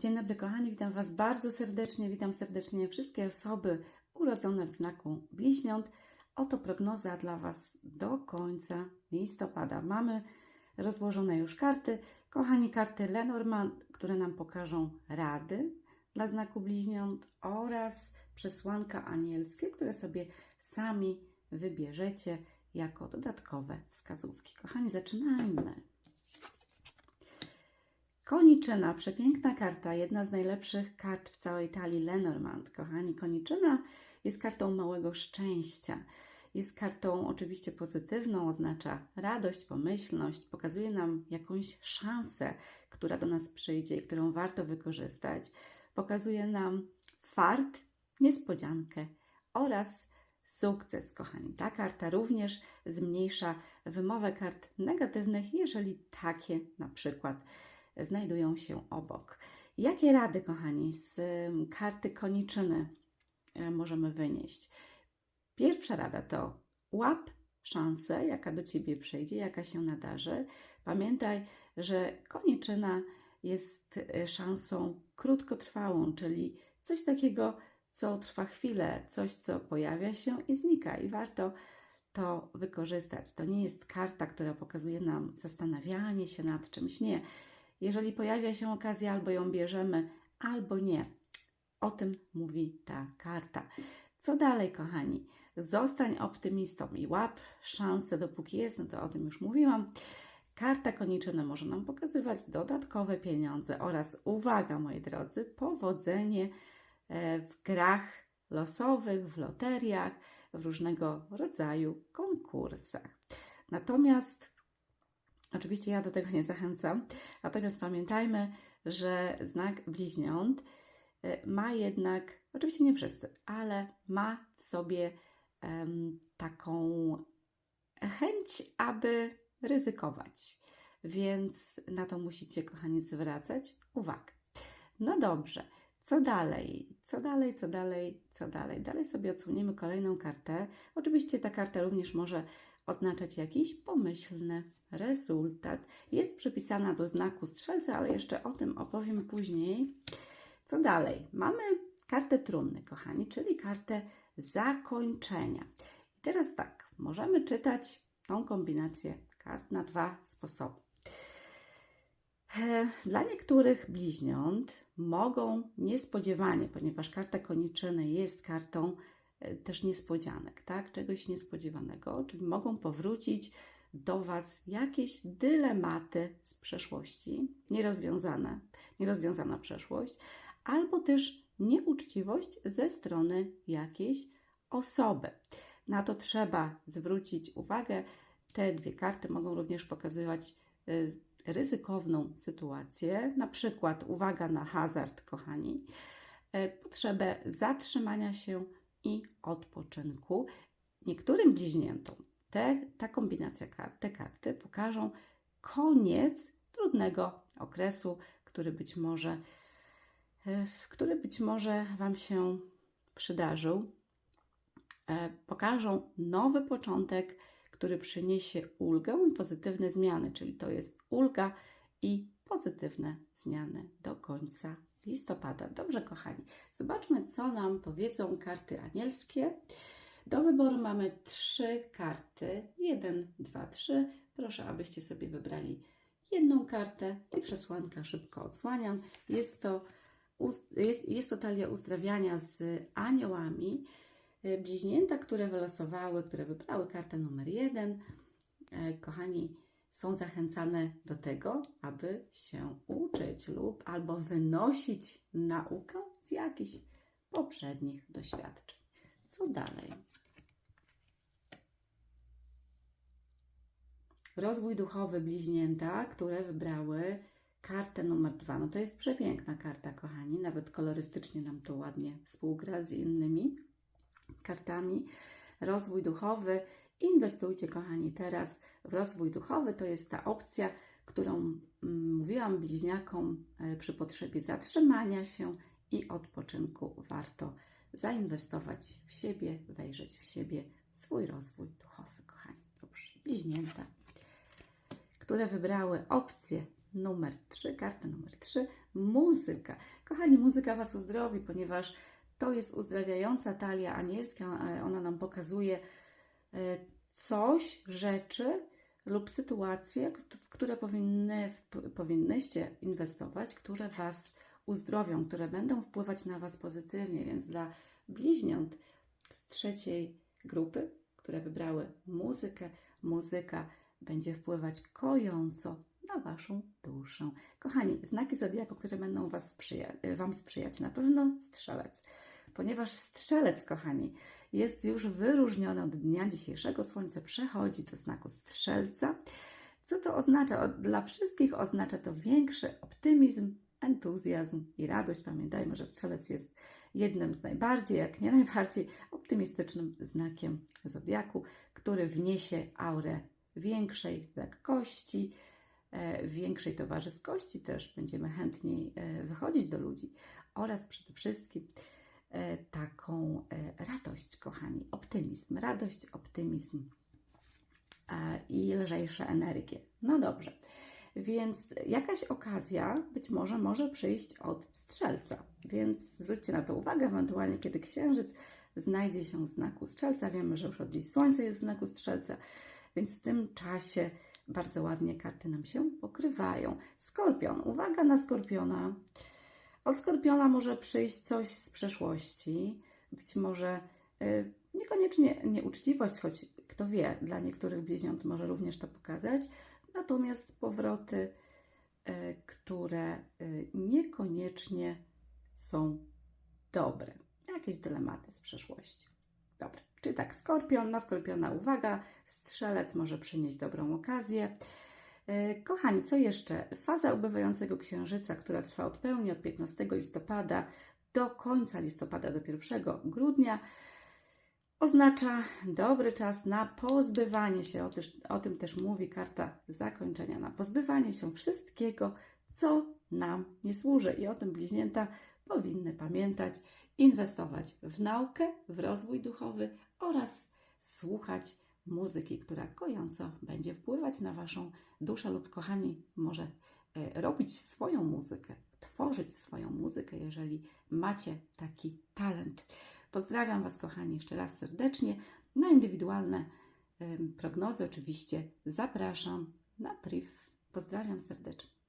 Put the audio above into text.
Dzień dobry, kochani, witam Was bardzo serdecznie. Witam serdecznie wszystkie osoby urodzone w znaku bliźniąt. Oto prognoza dla Was do końca listopada. Mamy rozłożone już karty. Kochani, karty Lenormand, które nam pokażą rady dla znaku bliźniąt oraz przesłanka anielskie, które sobie sami wybierzecie jako dodatkowe wskazówki. Kochani, zaczynajmy. Koniczyna, przepiękna karta, jedna z najlepszych kart w całej talii Lenormand. Kochani, koniczyna jest kartą małego szczęścia. Jest kartą oczywiście pozytywną, oznacza radość, pomyślność, pokazuje nam jakąś szansę, która do nas przyjdzie i którą warto wykorzystać. Pokazuje nam fart, niespodziankę oraz sukces, kochani. Ta karta również zmniejsza wymowę kart negatywnych, jeżeli takie na przykład znajdują się obok. Jakie rady, kochani, z ym, karty koniczyny e, możemy wynieść? Pierwsza rada to łap szansę, jaka do ciebie przyjdzie, jaka się nadarzy. Pamiętaj, że koniczyna jest e, szansą krótkotrwałą, czyli coś takiego, co trwa chwilę, coś, co pojawia się i znika, i warto to wykorzystać. To nie jest karta, która pokazuje nam zastanawianie się nad czymś. Nie. Jeżeli pojawia się okazja, albo ją bierzemy, albo nie. O tym mówi ta karta. Co dalej, kochani? Zostań optymistą i łap szansę, dopóki jest, no to o tym już mówiłam. Karta koniczyna może nam pokazywać dodatkowe pieniądze oraz, uwaga moi drodzy, powodzenie e, w grach losowych, w loteriach, w różnego rodzaju konkursach. Natomiast Oczywiście ja do tego nie zachęcam. Natomiast pamiętajmy, że znak bliźniąt y, ma jednak, oczywiście nie wszyscy, ale ma w sobie em, taką chęć, aby ryzykować. Więc na to musicie, kochani, zwracać uwagę. No dobrze, co dalej? Co dalej, co dalej, co dalej? Dalej sobie odsuniemy kolejną kartę. Oczywiście ta karta również może oznaczać jakiś pomyślny rezultat. Jest przypisana do znaku strzelca, ale jeszcze o tym opowiem później. Co dalej? Mamy kartę trumny, kochani, czyli kartę zakończenia. I teraz tak, możemy czytać tą kombinację kart na dwa sposoby. E, Dla niektórych bliźniąt mogą niespodziewanie, ponieważ karta koniczyny jest kartą też niespodzianek, tak? Czegoś niespodziewanego, czyli mogą powrócić do Was jakieś dylematy z przeszłości, nierozwiązane, nierozwiązana przeszłość, albo też nieuczciwość ze strony jakiejś osoby. Na to trzeba zwrócić uwagę. Te dwie karty mogą również pokazywać y, ryzykowną sytuację, na przykład uwaga na hazard, kochani, y, potrzebę zatrzymania się i odpoczynku. Niektórym bliźniętom te, ta kombinacja kart, te karty pokażą koniec trudnego okresu, który być może, e, który być może Wam się przydarzył. E, Pokażą nowy początek, który przyniesie ulgę i pozytywne zmiany, czyli to jest ulga i pozytywne zmiany do końca listopada. Dobrze, kochani, zobaczmy, co nam powiedzą karty anielskie. Do wyboru mamy trzy karty. Jeden, dwa, trzy. Proszę, abyście sobie wybrali jedną kartę i przesłanka szybko odsłaniam. Jest to, jest, jest to talia uzdrawiania z aniołami. E, Bliźnięta, które wylosowały, które wybrały kartę numer jeden, e, kochani, są zachęcane do tego, aby się uczyć lub albo wynosić naukę z jakichś poprzednich doświadczeń. Co dalej? Rozwój duchowy bliźnięta, które wybrały kartę numer dwa. No to jest przepiękna karta, kochani. Nawet kolorystycznie nam to ładnie współgra z innymi kartami. Rozwój duchowy. Inwestujcie, kochani, teraz w rozwój duchowy. To jest ta opcja, którą mm, mówiłam bliźniakom e, przy potrzebie zatrzymania się i odpoczynku. Warto zainwestować w siebie, wejrzeć w siebie, w swój rozwój duchowy, kochani. Dobrze, bliźnięta które wybrały opcję numer 3, karta numer 3, muzyka. Kochani, muzyka Was uzdrowi, ponieważ to jest uzdrawiająca talia anielska. Ona nam pokazuje coś, rzeczy lub sytuacje, w które powinny, w, powinnyście inwestować, które Was uzdrowią, które będą wpływać na Was pozytywnie. Więc dla bliźniąt z trzeciej grupy, które wybrały muzykę, muzyka będzie wpływać kojąco na Waszą duszę. Kochani, znaki zodiaku, które będą was sprzyja- Wam sprzyjać, na pewno strzelec, ponieważ strzelec, kochani, jest już wyróżniony od dnia dzisiejszego. Słońce przechodzi do znaku strzelca. Co to oznacza? Dla wszystkich oznacza to większy optymizm, entuzjazm i radość. Pamiętajmy, że strzelec jest jednym z najbardziej, jak nie najbardziej optymistycznym znakiem zodiaku, który wniesie aurę większej lekkości, e, większej towarzyskości też będziemy chętniej e, wychodzić do ludzi oraz przede wszystkim taką e, radość, kochani, optymizm, radość, optymizm e, i lżejsze energie. No dobrze, więc jakaś okazja być może może przyjść od strzelca, więc zwróćcie na to uwagę, ewentualnie kiedy księżyc znajdzie się w znaku strzelca, wiemy, że już od dziś słońce jest w znaku strzelca, więc w tym czasie bardzo ładnie karty nam się pokrywają. Skorpion, uwaga na skorpiona. Od skorpiona może przyjść coś z przeszłości, być może y, niekoniecznie nieuczciwość, choć kto wie, dla niektórych bliźniąt może również to pokazać, natomiast powroty, y, które y, niekoniecznie są dobre. Jakieś dylematy z przeszłości. Dobra, czyli tak, skorpion, na skorpiona uwaga, strzelec może przynieść dobrą okazję. E, Kochani, co jeszcze? Faza ubywającego księżyca, która trwa od pełni od 15 listopada do końca listopada, do 1 grudnia, oznacza dobry czas na pozbywanie się, o, też, o tym też mówi karta zakończenia, na pozbywanie się wszystkiego, co nam nie służy. I o tym bliźnięta powinny pamiętać, inwestować w naukę, w rozwój duchowy oraz słuchać muzyki, która kojąco będzie wpływać na Waszą duszę lub kochani, może e, robić swoją muzykę, tworzyć swoją muzykę, jeżeli macie taki talent. Pozdrawiam Was, kochani, jeszcze raz serdecznie. Na indywidualne prognozy oczywiście zapraszam na priv. Pozdrawiam serdecznie.